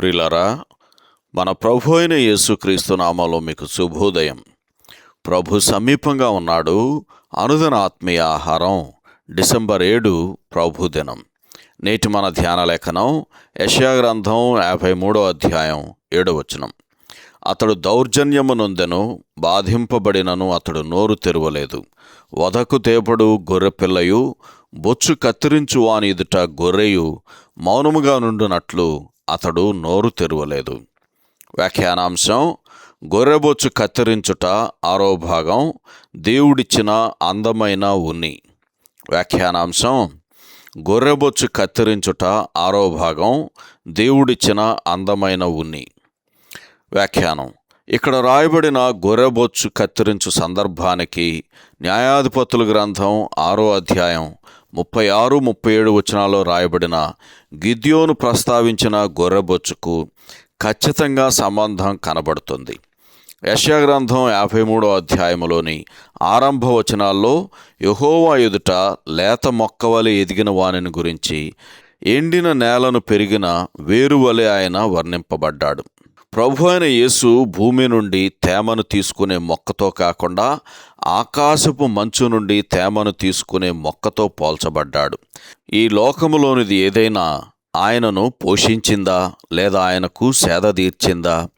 ప్రిలరా మన ప్రభు అయిన యేసుక్రీస్తు నామంలో మీకు శుభోదయం. ప్రభు సమీపంగా ఉన్నాడు అనుదిన ఆత్మీయ ఆహారం డిసెంబర్ ఏడు ప్రభు దినం. నేటి మన ధ్యాన లేఖనం యశాగ్రంథం గ్రంథం యాభై మూడో అధ్యాయం ఏడో వచనం. అతడు దౌర్జన్యము నొందెను బాధింపబడినను అతడు నోరు తెరవలేదు. వధకు తేపడు గొర్రెపిల్లయు బొచ్చు కత్తిరించు వాని ఎదుట గొర్రెయు మౌనముగా నుండునట్లు అతడు నోరు తెరవలేదు. వ్యాఖ్యానాంశం గొర్రెబొచ్చు కత్తిరించుట ఆరో భాగం దేవుడిచ్చిన అందమైన ఉన్ని. వ్యాఖ్యానాంశం గొర్రెబొచ్చు కత్తిరించుట ఆరో భాగం దేవుడిచ్చిన అందమైన ఉన్ని. వ్యాఖ్యానం ఇక్కడ రాయబడిన గొర్రెబొచ్చు కత్తిరించు సందర్భానికి న్యాయాధిపతుల గ్రంథం ఆరో అధ్యాయం ముప్పై ఆరు ముప్పై ఏడు వచనాల్లో రాయబడిన గిద్యోను ప్రస్తావించిన గొర్రెబొచ్చుకు ఖచ్చితంగా సంబంధం కనబడుతుంది. యశాగ్రంథం యాభై మూడో అధ్యాయములోని ఆరంభ వచనాల్లో యహోవా ఎదుట లేత మొక్కవలె ఎదిగిన వానిని గురించి ఎండిన నేలను పెరిగిన వేరువలె ఆయన వర్ణింపబడ్డాడు. ప్రభు అయిన యేసు భూమి నుండి తేమను తీసుకునే మొక్కతో కాకుండా ఆకాశపు మంచు నుండి తేమను తీసుకునే మొక్కతో పోల్చబడ్డాడు. ఈ లోకములోనిది ఏదైనా ఆయనను పోషించిందా లేదా ఆయనకు సేద తీర్చిందా?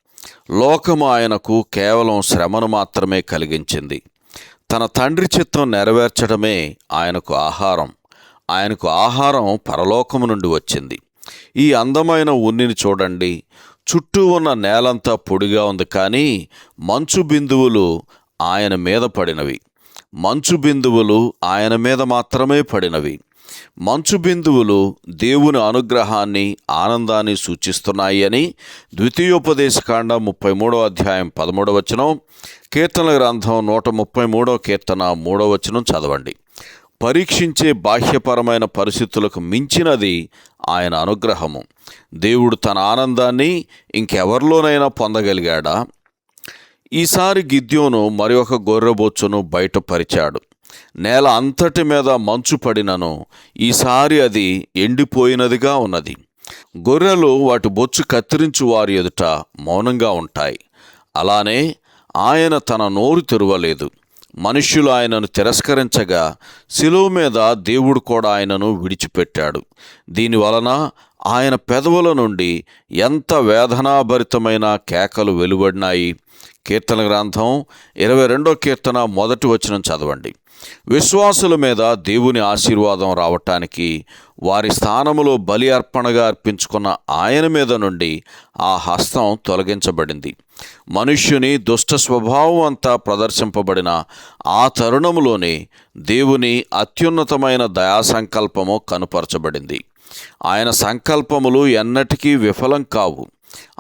లోకము ఆయనకు కేవలం శ్రమను మాత్రమే కలిగించింది. తన తండ్రి చిత్తం నెరవేర్చడమే ఆయనకు ఆహారం. ఆయనకు ఆహారం పరలోకము నుండి వచ్చింది. ఈ అందమైన ఉన్నిని చూడండి. చుట్టూ ఉన్న నేలంతా పొడిగా ఉంది కానీ మంచు బిందువులు ఆయన మీద పడినవి. మంచు బిందువులు ఆయన మీద మాత్రమే పడినవి. మంచు బిందువులు దేవుని అనుగ్రహాన్ని ఆనందాన్ని సూచిస్తున్నాయి అని ద్వితీయోపదేశకాండ ముప్పై మూడో అధ్యాయం పదమూడవ వచనం కీర్తన గ్రంథం నూట ముప్పై మూడో కీర్తన మూడో వచనం చదవండి. పరీక్షించే బాహ్యపరమైన పరిస్థితులకు మించినది ఆయన అనుగ్రహము. దేవుడు తన ఆనందాన్ని ఇంకెవరిలోనైనా పొందగలిగాడా? ఈసారి గిద్యోను మరి ఒక గొర్రెబొచ్చును బయటపరిచాడు. నేల అంతటి మీద మంచు పడినను ఈసారి అది ఎండిపోయినదిగా ఉన్నది. గొర్రెలు వాటి బొచ్చు కత్తిరించు వారి ఎదుట మౌనంగా ఉంటాయి. అలానే ఆయన తన నోరు తెరవలేదు. మనుష్యులు ఆయనను తిరస్కరించగా శిలువ మీద దేవుడు కూడా ఆయనను విడిచిపెట్టాడు. దీనివలన ఆయన పెదవుల నుండి ఎంత వేదనాభరితమైన కేకలు వెలువడినాయి? కీర్తన గ్రంథం ఇరవై రెండో కీర్తన మొదటి వచనం చదవండి. విశ్వాసుల మీద దేవుని ఆశీర్వాదం రావటానికి వారి స్థానములో బలి అర్పణగా అర్పించుకున్న ఆయన మీద నుండి ఆ హస్తం తొలగించబడింది. మనుష్యుని దుష్ట స్వభావం అంతా ప్రదర్శింపబడిన ఆ తరుణములోనే దేవుని అత్యున్నతమైన దయా సంకల్పము కనుపరచబడింది. ఆయన సంకల్పములు ఎన్నటికీ విఫలం కావు.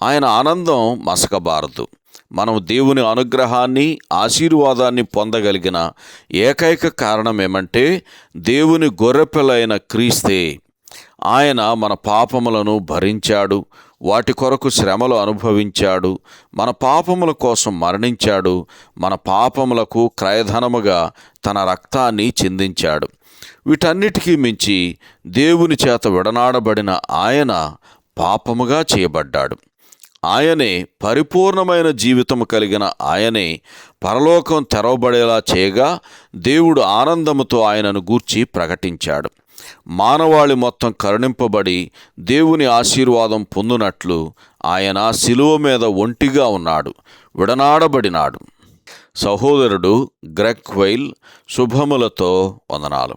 ఆయన ఆనందం మసకబారదు. మనం దేవుని అనుగ్రహాన్ని ఆశీర్వాదాన్ని పొందగలిగిన ఏకైక కారణం ఏమంటే దేవుని గొర్రెపిల్లైన క్రీస్తే. ఆయన మన పాపములను భరించాడు వాటి కొరకు శ్రమలు అనుభవించాడు మన పాపముల కోసం మరణించాడు మన పాపములకు క్రయధనముగా తన రక్తాన్ని చిందించాడు. వీటన్నిటికీ మించి దేవుని చేత విడనాడబడిన ఆయన పాపముగా చేయబడ్డాడు. ఆయనే పరిపూర్ణమైన జీవితము కలిగిన ఆయనే పరలోకం తెరవబడేలా చేయగా దేవుడు ఆనందముతో ఆయనను గూర్చి ప్రకటించాడు. మానవాళి మొత్తం కరుణింపబడి దేవుని ఆశీర్వాదం పొందునట్లు ఆయన శిలువ మీద ఒంటిగా ఉన్నాడు విడనాడబడినాడు. సహోదరుడు గ్రెక్వైల్ శుభములతో వందనాలు.